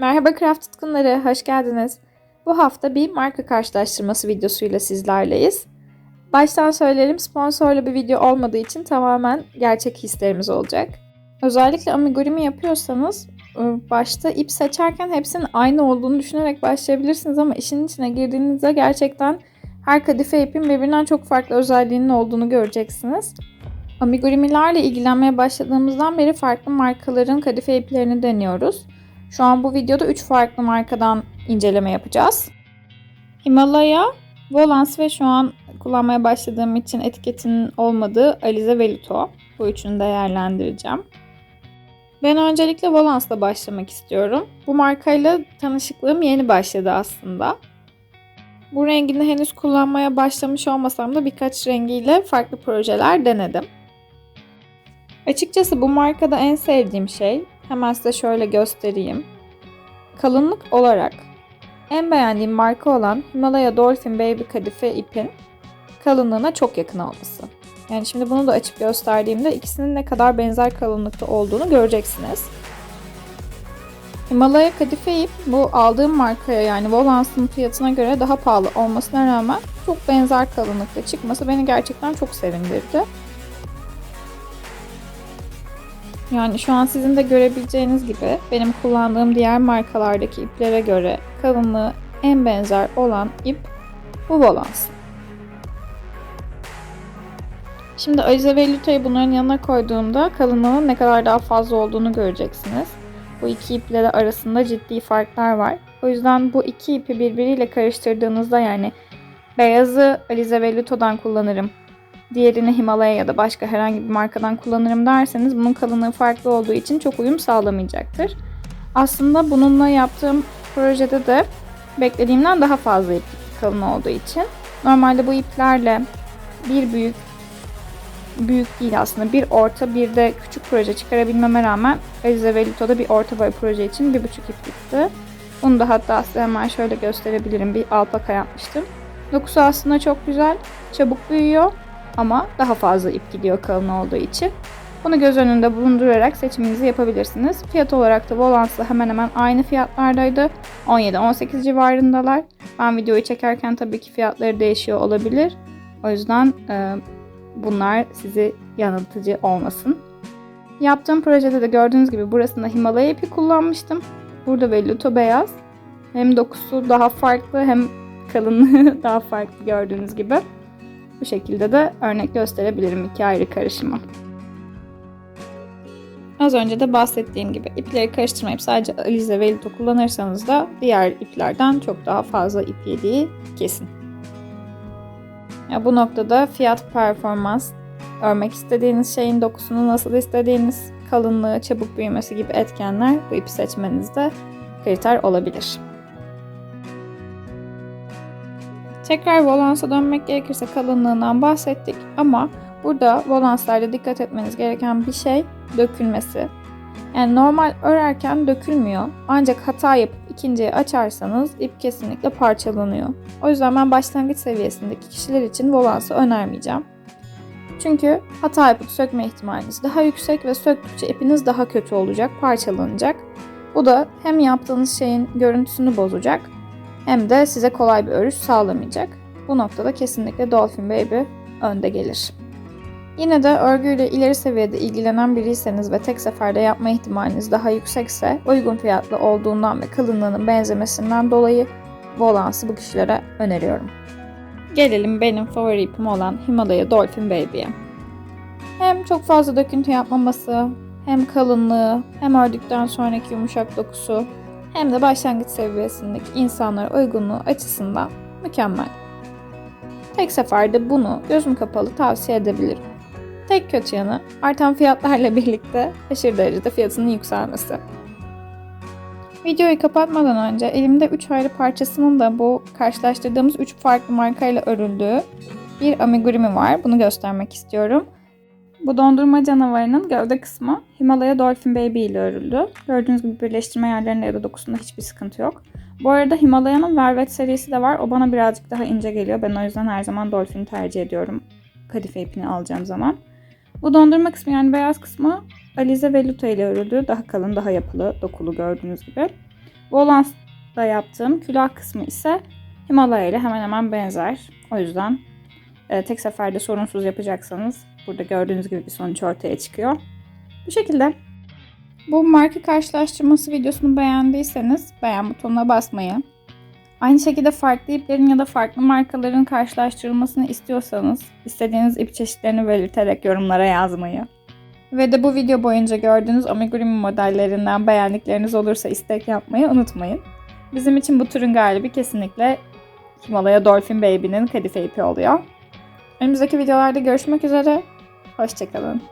Merhaba craft tutkunları, hoş geldiniz. Bu hafta bir marka karşılaştırması videosuyla sizlerleyiz. Baştan söyleyelim sponsorlu bir video olmadığı için tamamen gerçek hislerimiz olacak. Özellikle amigurumi yapıyorsanız e, başta ip seçerken hepsinin aynı olduğunu düşünerek başlayabilirsiniz ama işin içine girdiğinizde gerçekten her kadife ipin birbirinden çok farklı özelliğinin olduğunu göreceksiniz. Amigurimilerle ilgilenmeye başladığımızdan beri farklı markaların kadife iplerini deniyoruz. Şu an bu videoda 3 farklı markadan inceleme yapacağız. Himalaya, Volans ve şu an kullanmaya başladığım için etiketinin olmadığı Alize Veluto. Bu üçünü değerlendireceğim. Ben öncelikle Volans'la başlamak istiyorum. Bu markayla tanışıklığım yeni başladı aslında. Bu rengini henüz kullanmaya başlamış olmasam da birkaç rengiyle farklı projeler denedim. Açıkçası bu markada en sevdiğim şey Hemen size şöyle göstereyim. Kalınlık olarak en beğendiğim marka olan Himalaya Dolphin Baby Kadife ipin kalınlığına çok yakın olması. Yani şimdi bunu da açıp gösterdiğimde ikisinin ne kadar benzer kalınlıkta olduğunu göreceksiniz. Himalaya kadife ip bu aldığım markaya yani Volans'ın fiyatına göre daha pahalı olmasına rağmen çok benzer kalınlıkta çıkması beni gerçekten çok sevindirdi. Yani şu an sizin de görebileceğiniz gibi benim kullandığım diğer markalardaki iplere göre kalınlığı en benzer olan ip bu Volans. Şimdi Alize ve Luta'yı bunların yanına koyduğumda kalınlığının ne kadar daha fazla olduğunu göreceksiniz. Bu iki iple arasında ciddi farklar var. O yüzden bu iki ipi birbiriyle karıştırdığınızda yani beyazı Alize ve Luto'dan kullanırım diğerini Himalaya ya da başka herhangi bir markadan kullanırım derseniz bunun kalınlığı farklı olduğu için çok uyum sağlamayacaktır. Aslında bununla yaptığım projede de beklediğimden daha fazla ip kalın olduğu için normalde bu iplerle bir büyük büyük değil aslında bir orta bir de küçük proje çıkarabilmeme rağmen Alize ve bir orta boy proje için bir buçuk ip gitti. Bunu da hatta size hemen şöyle gösterebilirim. Bir alpaka yapmıştım. Dokusu aslında çok güzel. Çabuk büyüyor ama daha fazla ip gidiyor kalın olduğu için. Bunu göz önünde bulundurarak seçiminizi yapabilirsiniz. Fiyat olarak da Volans'la hemen hemen aynı fiyatlardaydı. 17-18 civarındalar. Ben videoyu çekerken tabii ki fiyatları değişiyor olabilir. O yüzden e, bunlar sizi yanıltıcı olmasın. Yaptığım projede de gördüğünüz gibi burasında Himalaya ipi kullanmıştım. Burada Velluto beyaz. Hem dokusu daha farklı hem kalınlığı daha farklı gördüğünüz gibi. Bu şekilde de örnek gösterebilirim iki ayrı karışımı. Az önce de bahsettiğim gibi ipleri karıştırmayıp sadece alize ve ilto kullanırsanız da diğer iplerden çok daha fazla ip yediği kesin. Ya bu noktada fiyat performans, örmek istediğiniz şeyin dokusunu nasıl istediğiniz, kalınlığı, çabuk büyümesi gibi etkenler bu ipi seçmenizde kriter olabilir. Tekrar volansa dönmek gerekirse kalınlığından bahsettik ama burada volanslarda dikkat etmeniz gereken bir şey dökülmesi. Yani normal örerken dökülmüyor. Ancak hata yapıp ikinciye açarsanız ip kesinlikle parçalanıyor. O yüzden ben başlangıç seviyesindeki kişiler için volansı önermeyeceğim. Çünkü hata yapıp sökme ihtimaliniz daha yüksek ve söktükçe ipiniz daha kötü olacak, parçalanacak. Bu da hem yaptığınız şeyin görüntüsünü bozacak hem de size kolay bir örüş sağlamayacak. Bu noktada kesinlikle Dolphin Baby önde gelir. Yine de örgüyle ileri seviyede ilgilenen biriyseniz ve tek seferde yapma ihtimaliniz daha yüksekse uygun fiyatlı olduğundan ve kalınlığının benzemesinden dolayı Volans'ı bu kişilere öneriyorum. Gelelim benim favori ipim olan Himalaya Dolphin Baby'ye. Hem çok fazla döküntü yapmaması, hem kalınlığı, hem ördükten sonraki yumuşak dokusu hem de başlangıç seviyesindeki insanlara uygunluğu açısından mükemmel. Tek seferde bunu gözüm kapalı tavsiye edebilirim. Tek kötü yanı artan fiyatlarla birlikte aşırı derecede fiyatının yükselmesi. Videoyu kapatmadan önce elimde 3 ayrı parçasının da bu karşılaştırdığımız 3 farklı markayla örüldüğü bir amigurumi var. Bunu göstermek istiyorum. Bu dondurma canavarının gövde kısmı Himalaya Dolphin Baby ile örüldü. Gördüğünüz gibi birleştirme yerlerinde ya da dokusunda hiçbir sıkıntı yok. Bu arada Himalaya'nın Velvet serisi de var. O bana birazcık daha ince geliyor. Ben o yüzden her zaman Dolphin'i tercih ediyorum. Kadife ipini alacağım zaman. Bu dondurma kısmı yani beyaz kısmı Alize ve ile örüldü. Daha kalın, daha yapılı, dokulu gördüğünüz gibi. Volans'da yaptığım külah kısmı ise Himalaya ile hemen hemen benzer. O yüzden e, tek seferde sorunsuz yapacaksanız burada gördüğünüz gibi bir sonuç ortaya çıkıyor. Bu şekilde. Bu marka karşılaştırması videosunu beğendiyseniz beğen butonuna basmayı, aynı şekilde farklı iplerin ya da farklı markaların karşılaştırılmasını istiyorsanız istediğiniz ip çeşitlerini belirterek yorumlara yazmayı ve de bu video boyunca gördüğünüz amigurumi modellerinden beğendikleriniz olursa istek yapmayı unutmayın. Bizim için bu turun galibi kesinlikle Himalaya Dolphin Baby'nin kadife ipi oluyor. Önümüzdeki videolarda görüşmek üzere. Hoşçakalın.